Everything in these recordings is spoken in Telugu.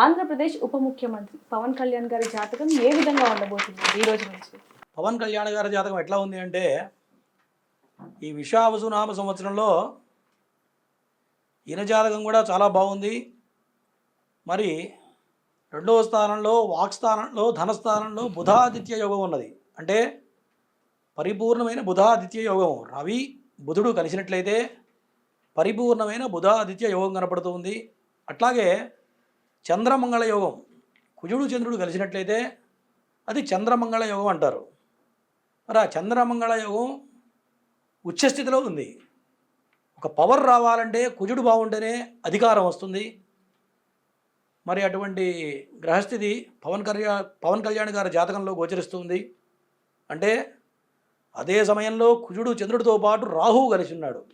ఆంధ్రప్రదేశ్ ఉప ముఖ్యమంత్రి పవన్ కళ్యాణ్ గారి జాతకం ఏ విధంగా ఉండబోతుంది ఈ రోజు నుంచి? పవన్ కళ్యాణ్ గారి జాతకం ఎట్లా ఉంది అంటే ఈ విశ్వావసునామ నామ సంవత్సరంలో ఈయన జాతకం కూడా చాలా బాగుంది. మరి రెండవ స్థానంలో వాక్ స్థానంలో ధనస్థానంలో బుధాదిత్య యోగం ఉన్నది. అంటే పరిపూర్ణమైన బుధాదిత్య యోగం. రవి బుధుడు కలిసినట్లయితే పరిపూర్ణమైన బుధాదిత్య యోగం కనపడుతుంది అట్లాగే చంద్రమంగళ యోగం. కుజుడు చంద్రుడు కలిసినట్లయితే అది చంద్రమంగళ యోగం అంటారు. మరి ఆ చంద్రమంగళ యోగం ఉచ్చస్థితిలో ఉంది. ఒక పవర్ రావాలంటే కుజుడు బాగుంటేనే అధికారం వస్తుంది. మరి అటువంటి గ్రహస్థితి పవన్ కళ్యాణ్ పవన్ కళ్యాణ్ గారి జాతకంలో గోచరిస్తుంది. అంటే అదే సమయంలో కుజుడు చంద్రుడితో పాటు రాహువు కలిసి ఉన్నాడు.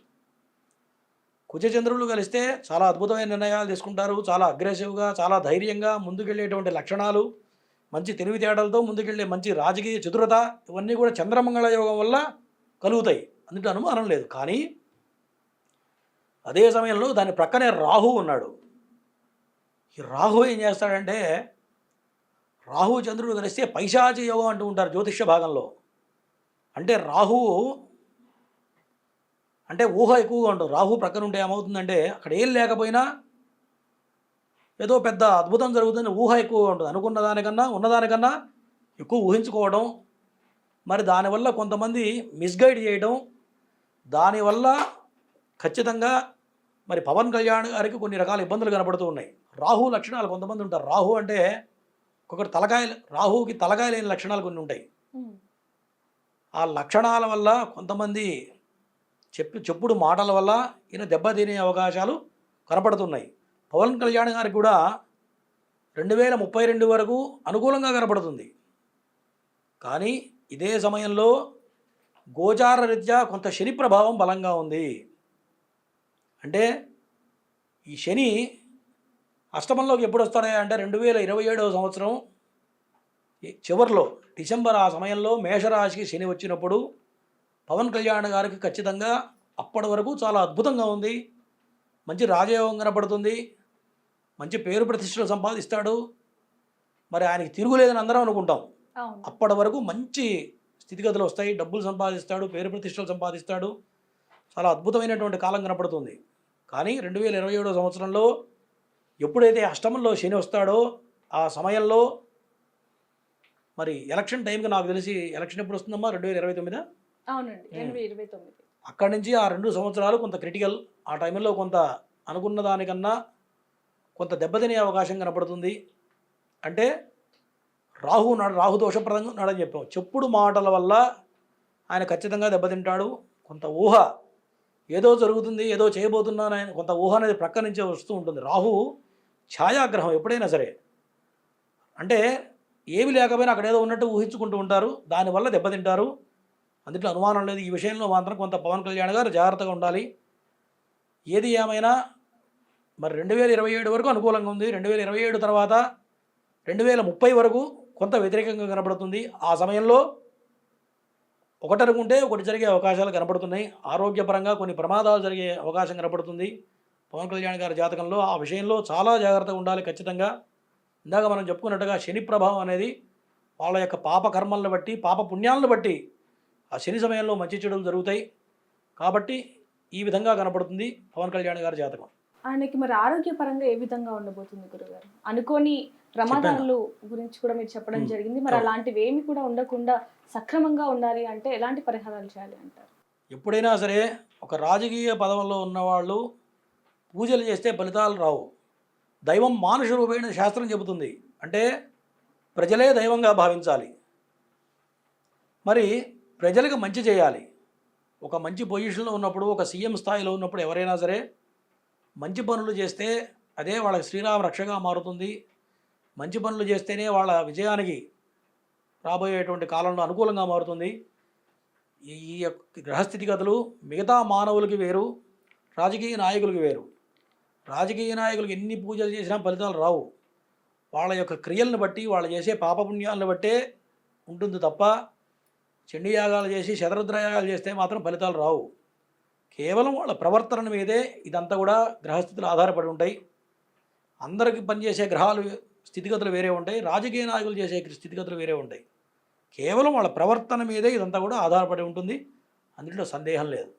కుజచంద్రులు కలిస్తే చాలా అద్భుతమైన నిర్ణయాలు తీసుకుంటారు. చాలా అగ్రెసివ్గా చాలా ధైర్యంగా ముందుకెళ్ళేటువంటి లక్షణాలు మంచి తెలివితేటలతో ముందుకెళ్ళే మంచి రాజకీయ చతురత ఇవన్నీ కూడా చంద్రమంగళ యోగం వల్ల కలుగుతాయి. అందులో అనుమానం లేదు. కానీ అదే సమయంలో దాని ప్రక్కనే రాహు ఉన్నాడు. ఈ రాహు ఏం చేస్తాడంటే రాహు చంద్రుడు కలిస్తే పైశాచి యోగం అంటూ ఉంటారు జ్యోతిష్య భాగంలో. అంటే రాహువు అంటే ఊహ ఎక్కువగా ఉంటుంది. రాహు ప్రక్కన ఉంటే ఏమవుతుందంటే అక్కడ ఏం లేకపోయినా ఏదో పెద్ద అద్భుతం జరుగుతుంది ఊహ ఎక్కువగా ఉంటుంది. అనుకున్న దానికన్నా ఉన్నదానికన్నా ఎక్కువ ఊహించుకోవడం మరి దానివల్ల కొంతమంది మిస్గైడ్ చేయడం దానివల్ల ఖచ్చితంగా మరి పవన్ కళ్యాణ్ గారికి కొన్ని రకాల ఇబ్బందులు కనపడుతూ ఉన్నాయి. రాహు లక్షణాలు కొంతమంది ఉంటారు. రాహు అంటే ఒక్కొక్కటి తలకాయలు రాహుకి తలకాయ లేని లక్షణాలు కొన్ని ఉంటాయి. ఆ లక్షణాల వల్ల కొంతమంది చెప్పు చెప్పుడు మాటల వల్ల ఈయన దెబ్బతినే అవకాశాలు కనపడుతున్నాయి. పవన్ కళ్యాణ్ గారికి కూడా రెండు వేల ముప్పై రెండు వరకు అనుకూలంగా కనపడుతుంది. కానీ ఇదే సమయంలో గోచార రీత్యా కొంత శని ప్రభావం బలంగా ఉంది. అంటే ఈ శని అష్టమంలోకి ఎప్పుడు వస్తాడే అంటే రెండు వేల ఇరవై ఏడవ సంవత్సరం చివరిలో డిసెంబర్ ఆ సమయంలో మేషరాశికి శని వచ్చినప్పుడు పవన్ కళ్యాణ్ గారికి ఖచ్చితంగా అప్పటి వరకు చాలా అద్భుతంగా ఉంది. మంచి రాజయోగం కనపడుతుంది మంచి పేరు ప్రతిష్టలు సంపాదిస్తాడు. మరి ఆయనకి తిరుగులేదని అందరం అనుకుంటాం. అప్పటి వరకు మంచి స్థితిగతులు వస్తాయి. డబ్బులు సంపాదిస్తాడు పేరు ప్రతిష్టలు సంపాదిస్తాడు. చాలా అద్భుతమైనటువంటి కాలం కనపడుతుంది కానీ రెండు వేల ఇరవై ఏడో సంవత్సరంలో ఎప్పుడైతే అష్టమంలో శని వస్తాడో ఆ సమయంలో మరి ఎలక్షన్ టైంకి నాకు తెలిసి ఎలక్షన్ ఎప్పుడు వస్తుందమ్మా? రెండు వేల ఇరవై తొమ్మిదా? అవునండి ఎనభై ఇరవై తొమ్మిది. అక్కడి నుంచి ఆ రెండు సంవత్సరాలు కొంత క్రిటికల్ ఆ టైంలో కొంత అనుకున్న దానికన్నా కొంత దెబ్బతినే అవకాశం కనపడుతుంది. అంటే రాహు నాడు రాహు దోషప్రదంగా ఉన్నాడని చెప్పాం చెప్పుడు మాటల వల్ల ఆయన ఖచ్చితంగా దెబ్బతింటాడు. కొంత ఊహ ఏదో జరుగుతుంది ఏదో చేయబోతున్నాను ఆయన కొంత ఊహ అనేది ప్రక్క నుంచే వస్తూ ఉంటుంది. రాహు ఛాయాగ్రహం ఎప్పుడైనా సరే. అంటే ఏమి లేకపోయినా అక్కడ ఏదో ఉన్నట్టు ఊహించుకుంటూ ఉంటారు. దానివల్ల దెబ్బతింటారు. అందుట్లో అనుమానం లేదు. ఈ విషయంలో మాత్రం కొంత పవన్ కళ్యాణ్ గారు జాగ్రత్తగా ఉండాలి. ఏది ఏమైనా మరి రెండు వేల ఇరవై ఏడు వరకు అనుకూలంగా ఉంది. రెండు వేల ఇరవై ఏడు తర్వాత రెండు వేల ముప్పై వరకు కొంత వ్యతిరేకంగా కనబడుతుంది. ఆ సమయంలో ఒకటి అనుకుంటే ఒకటి జరిగే అవకాశాలు కనపడుతున్నాయి ఆరోగ్యపరంగా కొన్ని ప్రమాదాలు జరిగే అవకాశం కనపడుతుంది పవన్ కళ్యాణ్ గారి జాతకంలో ఆ విషయంలో చాలా జాగ్రత్తగా ఉండాలి ఖచ్చితంగా. ఇందాక మనం చెప్పుకున్నట్టుగా శని ప్రభావం అనేది వాళ్ళ యొక్క పాప కర్మలను బట్టి పాప పుణ్యాలను బట్టి ఆ శని సమయంలో మంచి చెడులు జరుగుతాయి. కాబట్టి ఈ విధంగా కనపడుతుంది పవన్ కళ్యాణ్ గారి జాతకం. ఆయనకి మరి ఆరోగ్యపరంగా ఏ విధంగా ఉండబోతుంది గురుగారు? అనుకోని ప్రమాదాలు గురించి కూడా మీరు చెప్పడం. జరిగింది. మరి. అలాంటివి ఏమి కూడా ఉండకుండా సక్రమంగా ఉండాలి అంటే ఎలాంటి పరిహారాలు చేయాలి అంటారు? ఎప్పుడైనా సరే ఒక రాజకీయ పదవుల్లో ఉన్నవాళ్ళు పూజలు చేస్తే ఫలితాలు రావు. దైవం మానుష రూపేణ శాస్త్రం చెబుతుంది. అంటే ప్రజలే దైవంగా భావించాలి. మరి ప్రజలకు మంచి చేయాలి. ఒక మంచి పొజిషన్లో ఉన్నప్పుడు ఒక సీఎం స్థాయిలో ఉన్నప్పుడు ఎవరైనా సరే మంచి పనులు చేస్తే అదే వాళ్ళకి శ్రీరామ రక్షగా మారుతుంది. మంచి పనులు చేస్తేనే వాళ్ళ విజయానికి రాబోయేటువంటి కాలంలో అనుకూలంగా మారుతుంది. ఈ గ్రహస్థితిగతులు మిగతా మానవులకి వేరు రాజకీయ నాయకులకి వేరు. రాజకీయ నాయకులకు ఎన్ని పూజలు చేసినా ఫలితాలు రావు. వాళ్ళ యొక్క క్రియలను బట్టి వాళ్ళు చేసే పాపపుణ్యాలను బట్టే ఉంటుంది తప్ప చండీ యాగాలు చేసి శతరుద్రయాగాలు చేస్తే మాత్రం ఫలితాలు రావు. కేవలం వాళ్ళ ప్రవర్తన మీదే ఇదంతా కూడా గ్రహస్థితులు ఆధారపడి ఉంటాయి. అందరికీ పనిచేసే గ్రహాలు స్థితిగతులు వేరే ఉంటాయి. రాజకీయ నాయకులు చేసే స్థితిగతులు వేరే ఉంటాయి. కేవలం వాళ్ళ ప్రవర్తన మీదే ఇదంతా కూడా ఆధారపడి ఉంటుంది. అందులో సందేహం లేదు.